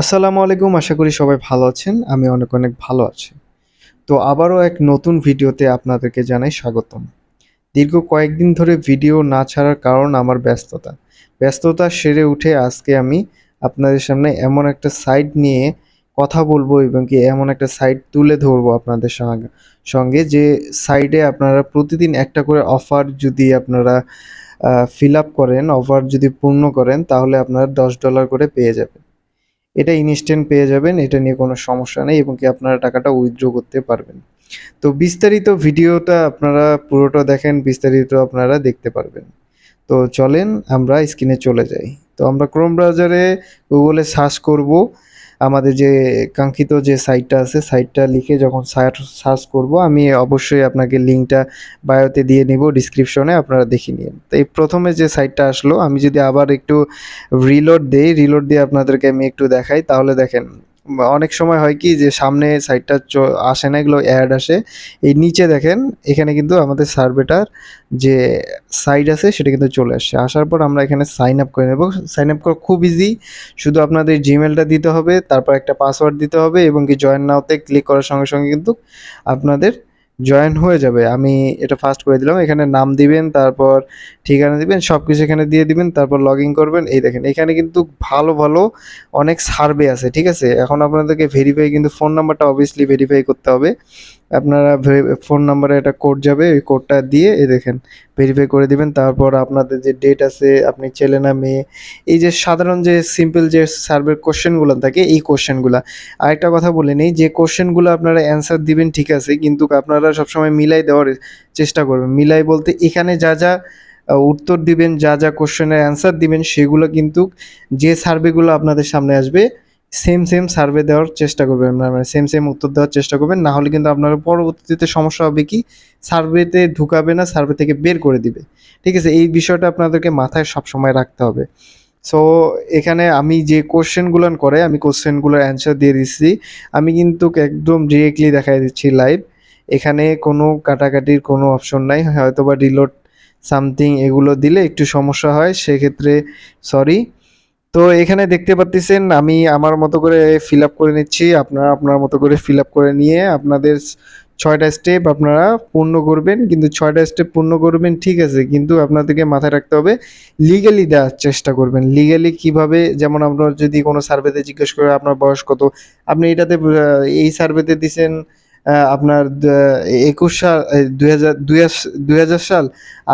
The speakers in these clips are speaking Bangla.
আসসালামু আলাইকুম, আশা করি সবাই ভালো আছেন। আমি অনেক অনেক ভালো আছি। তো আবারও এক নতুন ভিডিওতে আপনাদেরকে জানাই স্বাগতম। দীর্ঘ কয়েকদিন ধরে ভিডিও না ছাড়ার কারণ আমার ব্যস্ততা। ব্যস্ততা সেরে উঠে আজকে আমি আপনাদের সামনে এমন একটা সাইট নিয়ে কথা বলব এবং কি এমন একটা সাইট তুলে ধরবো আপনাদের সঙ্গে সঙ্গে যে সাইডে আপনারা প্রতিদিন একটা করে অফার যদি আপনারা ফিল আপ করেন, অফার যদি পূর্ণ করেন, তাহলে আপনারা দশ ডলার করে পেয়ে যাবেন। এটা ইনস্ট্যান্ট পেয়ে যাবেন, এটা নিয়ে কোনো সমস্যা নেই এবং কি আপনারা টাকাটা উইথড্র করতে পারবেন। তো বিস্তারিত ভিডিওটা আপনারা পুরোটা দেখেন, বিস্তারিত আপনারা দেখতে পারবেন। তো চলেন আমরা স্ক্রিনে চলে যাই। তো আমরা ক্রোম ব্রাউজারে গুগলে সার্চ করব। আমাদের যে কাঙ্ক্ষিত যে সাইটটা আছে সাইটটা লিখে যখন সার্চ করব, আমি অবশ্যই আপনাকে লিঙ্কটা বায়োতে দিয়ে নিব ডিসক্রিপশনে আপনারা দেখে নিন। তো এই প্রথমে যে সাইটটা আসলো, আমি যদি আবার একটু রিলোড দেই রিলোড দিয়ে আপনাদেরকে আমি একটু দেখাই, তাহলে দেখেন অনেক সময় হয় কি যে সামনে সাইডটা আসে না, এগুলো অ্যাড আসে। এই নিচে দেখেন, এখানে কিন্তু আমাদের সার্ভেটার যে সাইড আছে, সেটা কিন্তু চলে আসছে আসার পর আমরা এখানে সাইন আপ করে নেব। সাইন আপ করা খুব ইজি শুধু আপনাদের জিমেলটা দিতে হবে, তারপর একটা পাসওয়ার্ড দিতে হবে এবং কি জয়েন নাওতে ক্লিক করার সঙ্গে সঙ্গে কিন্তু আপনাদের জয়েন হয়ে যাবে। আমি এটা ফার্স্ট করে দিলাম। এখানে নাম দিবেন, তারপর ঠিকানা দিবেন সব কিছু এখানে দিয়ে দিবেন, তারপর লগ ইন করবেন। এই দেখেন, এখানে কিন্তু ভালো ভালো অনেক সার্ভে আছে, ঠিক আছে? এখন আপনাদেরকে ভেরিফাই কিন্তু ফোন নাম্বারটা অবভিয়াসলি ভেরিফাই করতে হবে। আপনারা ফোন নাম্বারে একটা কোড যাবে, ওই কোডটা দিয়ে এই দেখেন ভেরিফাই করে দিবেন। তারপর আপনাদের যে ডেট আছে, আপনি ছেলে না মেয়ে, এই যে সাধারণ যে সিম্পল যে সার্ভের কোশ্চেনগুলো থাকে, এই কোশ্চেনগুলো আরেকটা কথা বলে নেই, যে কোশ্চেনগুলো আপনারা অ্যান্সার দিবেন ঠিক আছে, কিন্তু আপনারা সবসময় মিলাই দেওয়ার চেষ্টা করবেন। মিলাই বলতে এখানে যা যা উত্তর দিবেন, যা যা কোশ্চেনের অ্যান্সার দিবেন, সেগুলো কিন্তু যে সার্ভেগুলো আপনাদের সামনে আসবে সেম সেম সার্ভে দেওয়ার চেষ্টা করবেন আপনারা মানে সেম সেম উত্তর দেওয়ার চেষ্টা করবেন, না হলে কিন্তু আপনার পরবর্তীতে সমস্যা হবে কি সার্ভেতে ঢুকাবে না সার্ভে থেকে বের করে দিবে। ঠিক আছে, এই বিষয়টা আপনাদেরকে মাথায় সবসময় রাখতে হবে। সো এখানে আমি যে কোশ্চেনগুলো করে, আমি কোশ্চেনগুলোর অ্যান্সার দিয়ে দিচ্ছি। আমি কিন্তু একদম ডিরেক্টলি দেখাই দিচ্ছি লাইভ এখানে কোনো কাটাকাটির কোনো অপশন নাই হয়তো বা রিলোড সামথিং এগুলো দিলে একটু সমস্যা হয়, সেক্ষেত্রে সরি তো এখানে দেখতে পাচ্ছেন আমি আমার মতো করে ফিল আপ করে নিচ্ছি। আপনারা আপনার মতো করে ফিল আপ করে নিয়ে আপনাদের ছয়টা স্টেপ আপনারা পূর্ণ করবেন। কিন্তু ছয়টা স্টেপ পূর্ণ করবেন, ঠিক আছে, কিন্তু আপনাদেরকে মাথায় রাখতে হবে লিগালি দেওয়ার চেষ্টা করবেন। লিগালি কীভাবে, যেমন আপনার যদি কোনো সার্ভেতে জিজ্ঞেস করে, আপনার বয়স কত? আপনি এটাতে এই সার্ভেতে দিছেন আপনার একুশ সাল দুই হাজার সাল,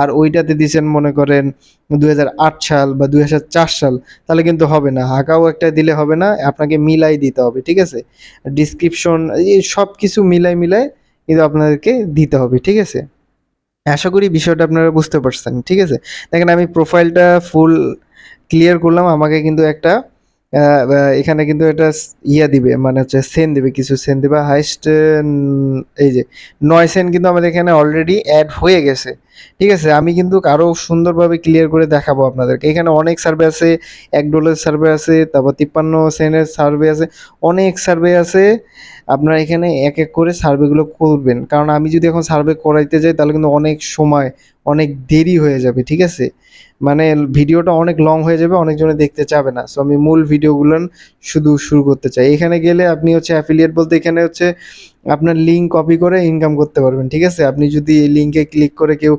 আর ওইটাতে দিছেন মনে করেন দুই হাজার আট সাল বা দুই হাজার চার সাল, তাহলে কিন্তু হবে না। হাঁকাও একটা দিলে হবে না, আপনাকে মিলাই দিতে হবে, ঠিক আছে? ডিসক্রিপশন এই সব কিছু মিলাই মিলাই কিন্তু আপনাদেরকে দিতে হবে, ঠিক আছে? আশা করি বিষয়টা আপনারা বুঝতে পারছেন, ঠিক আছে? দেখেন আমি প্রোফাইলটা ফুল ক্লিয়ার করলাম, আমাকে কিন্তু একটা এখানে কিন্তু এটা ইয়া দিবে মানে হচ্ছে সেন দিবে, কিছু সেন দিবে হাইস্ট এই যে, নয় সেন কিন্তু আমাদের এখানে অলরেডি অ্যাড হয়ে গেছে। ঠিক আছে, আমি কিন্তু আরও সুন্দরভাবে ক্লিয়ার করে দেখাবো আপনাদেরকে। এখানে অনেক সার্ভে আছে, এক ডলার সার্ভে আছে, তারপর তিপ্পান্ন সেনের সার্ভে আছে, অনেক সার্ভে আছে। আপনারা এখানে এক এক করে সার্ভেগুলো করবেন। কারণ আমি যদি এখন সার্ভে করাইতে যাই, তাহলে কিন্তু অনেক সময়, অনেক দেরি হয়ে যাবে, ঠিক আছে? মানে ভিডিওটা অনেক লং হয়ে যাবে, অনেকজনে দেখতে চাবে না। সো আমি মূল ভিডিওগুলো শুধু শুরু করতে চাই। এখানে গেলে আপনি হচ্ছে অ্যাফিলিয়েট বলতে এখানে হচ্ছে আপনার লিঙ্ক কপি করে ইনকাম করতে পারবেন, ঠিক আছে? আপনি যদি এই লিঙ্কে ক্লিক করে কেউ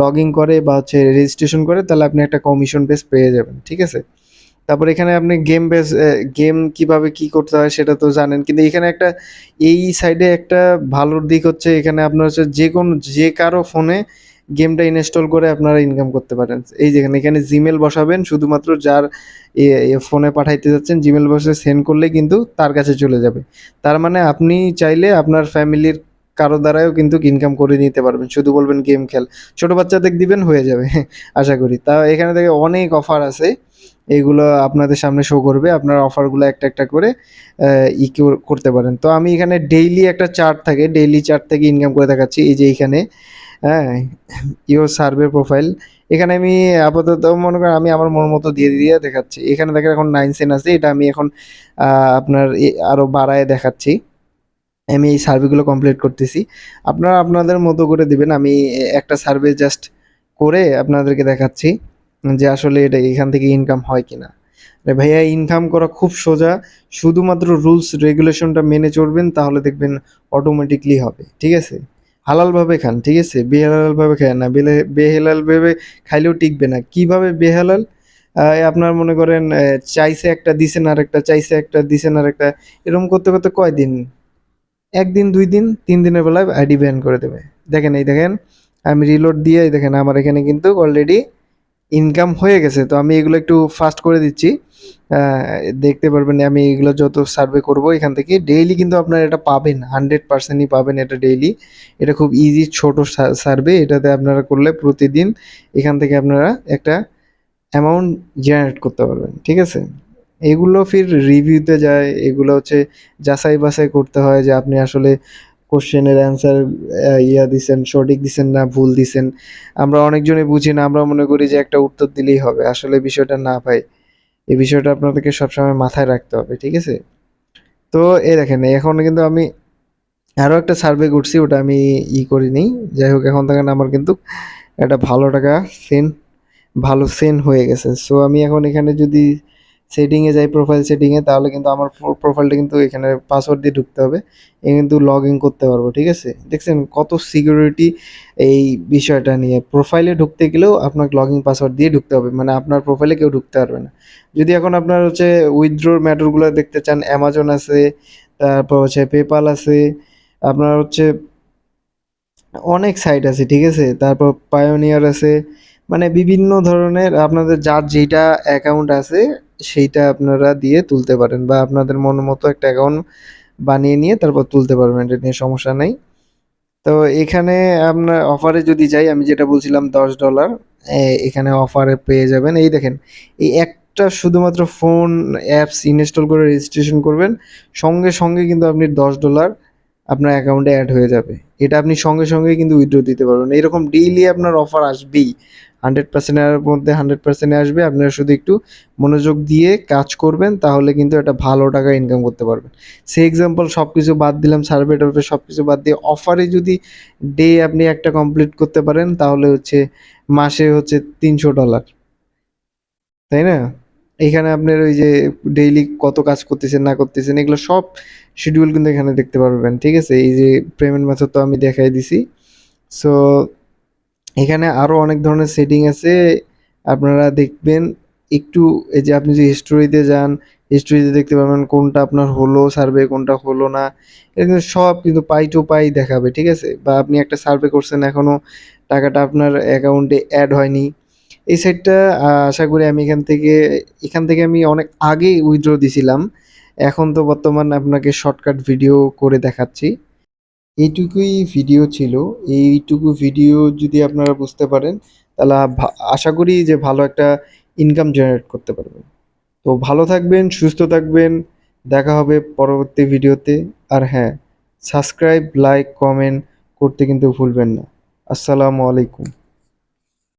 লগ ইন করে বা হচ্ছে রেজিস্ট্রেশন করে, তাহলে আপনি একটা কমিশন বেস পেয়ে যাবেন, ঠিক আছে? তারপর এখানে আপনি গেম বেস গেম কীভাবে কি করতে হয় সেটা তো জানেন, কিন্তু এখানে একটা, এই সাইডে একটা ভালোর দিক হচ্ছে এখানে আপনার হচ্ছে যে কোনো, যে কারও ফোনে গেমটা ইনস্টল করে আপনারা ইনকাম করতে পারেন। এই যেখানে এখানে জিমেল বসাবেন, শুধুমাত্র যার ফোনে পাঠাইতে যাচ্ছেন জিমেল বসে সেন্ড করলে কিন্তু তার কাছে চলে যাবে। তার মানে আপনি চাইলে আপনার ফ্যামিলির কারও দ্বারাও কিন্তু ইনকাম করে নিতে পারবেন। শুধু বলবেন গেম খেল। ছোট বাচ্চাদের দিবেন, হয়ে যাবে, আশা করি। তা এখানে থেকে অনেক অফার আছে। এইগুলো আপনাদের সামনে শো করবে। আপনার অফারগুলো একটা একটা করে ই করতে পারেন। তো আমি এখানে ডেইলি একটা চার্ট থাকে ডেইলি চার্ট থেকে ইনকাম করে দেখাচ্ছি। এই যে এইখানে হ্যাঁ ইউর সার্ভে প্রোফাইল এখানে আমি আপাতত মনে করেন আমি আমার মন মতো দিয়ে দিয়ে দেখাচ্ছি। এখানে দেখেন এখন নাইন সেন আছে, এটা আমি এখন আপনার আরও বাড়ায় দেখাচ্ছি। আমি এই সার্ভেগুলো কমপ্লিট করতেছি। আপনারা আপনাদের মতো করে দিবেন, আমি একটা সার্ভে জাস্ট করে আপনাদেরকে দেখাচ্ছি যে আসলে এটা এখান থেকে ইনকাম হয় কি না আরে ভাইয়া ইনকাম করা খুব সোজা। শুধুমাত্র রুলস রেগুলেশনটা মেনে চলবেন, তাহলে দেখবেন অটোমেটিকলি হবে। ঠিক আছে? হালালভাবে খান, ঠিক আছে? বেহালালভাবে খায় না, বেলে বেহালালভাবে খাইলেও টিকবে না। কীভাবে বেহালাল? আপনার মনে করেন চাইছে একটা দিছেন আর একটা চাইছে একটা দিছেন আর একটা এরকম করতে করতে কয়দিন? একদিন, দুই দিন, তিন দিনের বেলায় আইডি ব্যান করে দেবে। দেখেন, এই দেখেন, আমি রিলোড দিয়ে দেখেন, আমার এখানে কিন্তু অলরেডি ইনকাম হয়ে গেছে। তো আমি এগুলো একটু ফাস্ট করে দিচ্ছি। দেখতে পারবেন আমি এগুলো যত সার্ভে করব এখান থেকে ডেইলি কিন্তু আপনারা এটা পাবেন হান্ড্রেড পার্সেন্টই পাবেন এটা ডেইলি এটা খুব ইজি ছোট সার্ভে এটাতে আপনারা করলে প্রতিদিন এখান থেকে আপনারা একটা অ্যামাউন্ট জেনারেট করতে পারবেন, ঠিক আছে? এগুলো ফির রিভিউতে যায়, এগুলো হচ্ছে যাচাই বাছাই করতে হয় যে আপনি আসলে কোশ্চেনের অ্যান্সার ইয়া দিছেন, সঠিক দিছেন না, ভুল দিছেন। আমরা অনেকজনই বুঝি না, আমরা মনে করি যে একটা উত্তর দিলেই হবে, আসলে বিষয়টা না ভাই। এই বিষয়টা আপনাদেরকে সবসময় মাথায় রাখতে হবে, ঠিক আছে? তো এ দেখেন এখন কিন্তু আমি আরও একটা সার্ভে করছি, ওটা আমি ই করিনি। যাই হোক, এখন থেকে আমার কিন্তু একটা ভালো টাকা সেন ভালো সেন হয়ে গেছে। সো আমি এখন এখানে যদি সেটিংয়ে যাই প্রোফাইল সেটিংয়ে তাহলে কিন্তু আমার প্রোফাইলটা কিন্তু এখানে পাসওয়ার্ড দিয়ে ঢুকতে হবে। এ কিন্তু লগ ইন করতে পারব, ঠিক আছে? দেখছেন কত সিকিউরিটি এই বিষয়টা নিয়ে। প্রোফাইলে ঢুকতে গেলেও আপনাকে লগ ইন পাসওয়ার্ড দিয়ে ঢুকতে হবে মানে আপনার প্রোফাইলে কেউ ঢুকতে পারবে না। যদি এখন আপনার হচ্ছে উইথড্রোর ম্যাটারগুলো দেখতে চান অ্যামাজন আছে, তারপর হচ্ছে পেপাল আছে, আপনার হচ্ছে অনেক সাইট আছে, ঠিক আছে? তারপর পায়োনিয়ার আছে মানে বিভিন্ন ধরনের আপনাদের যার যেটা অ্যাকাউন্ট আছে সেইটা আপনারা দিয়ে তুলতে পারেন বা আপনাদের মন মতো একটা অ্যাকাউন্ট বানিয়ে নিয়ে তারপর তুলতে পারবেন, এটা নিয়ে সমস্যা নেই। তো এখানে আপনার অফারে যদি যাই, আমি যেটা বলছিলাম দশ ডলার এখানে অফারে পেয়ে যাবেন। এই দেখেন, এই একটা শুধুমাত্র ফোন অ্যাপস ইনস্টল করে রেজিস্ট্রেশন করবেন, সঙ্গে সঙ্গে কিন্তু আপনি দশ ডলার আপনার অ্যাকাউন্টে অ্যাড হয়ে যাবে। এটা আপনি সঙ্গে সঙ্গে কিন্তু উইথড্র দিতে পারবেন। এরকম ডেইলি আপনার অফার আসবেই। হান্ড্রেড পার্সেন্টের মধ্যে হান্ড্রেড পার্সেন্টে আসবে। আপনারা শুধু একটু মনোযোগ দিয়ে কাজ করবেন, তাহলে কিন্তু একটা ভালো টাকা ইনকাম করতে পারবেন। সে এক্সাম্পল সব কিছু বাদ দিলাম সার্ভে টার্ভে সব কিছু বাদ দিয়ে অফারে যদি ডে আপনি একটা কমপ্লিট করতে পারেন, তাহলে হচ্ছে মাসে হচ্ছে তিনশো ডলার তাই না? এখানে আপনার ওই যে ডেইলি কত কাজ করতেছেন, না করতেছেন, এগুলো সব শিডিউল কিন্তু এখানে দেখতে পারবেন। ঠিক আছে? এই যে পেমেন্ট মেথড তো আমি দেখাই দিছি। সো এখানে আরও অনেক ধরনের সেটিং আছে। আপনারা দেখবেন একটু এই যে আপনি যে হিস্টোরিতে যান হিস্টোরিতে দেখতে পাবেন কোনটা আপনার হলো সার্ভে কোনটা হলো না। এটা কিন্তু সব কিন্তু পাই টু পাই দেখাবে, ঠিক আছে? বা আপনি একটা সার্ভে করছেন এখনও টাকাটা আপনার অ্যাকাউন্টে অ্যাড হয়নি। এই সাইটটা আশা করি আমি এখান থেকে এখান থেকে আমি অনেক আগেই উইথড্র দিছিলাম। এখন তো বর্তমান আপনাকে শর্টকাট ভিডিও করে দেখাচ্ছি। এইটুকুই ভিডিও ছিল। এইটুকু ভিডিও যদি আপনারা বুঝতে পারেন, তাহলে আশা করি যে ভালো একটা ইনকাম জেনারেট করতে পারবেন। তো ভালো থাকবেন, সুস্থ থাকবেন। দেখা হবে পরবর্তী ভিডিওতে আর হ্যাঁ সাবস্ক্রাইব লাইক কমেন্ট করতে কিন্তু ভুলবেন না। আসসালামু আলাইকুম।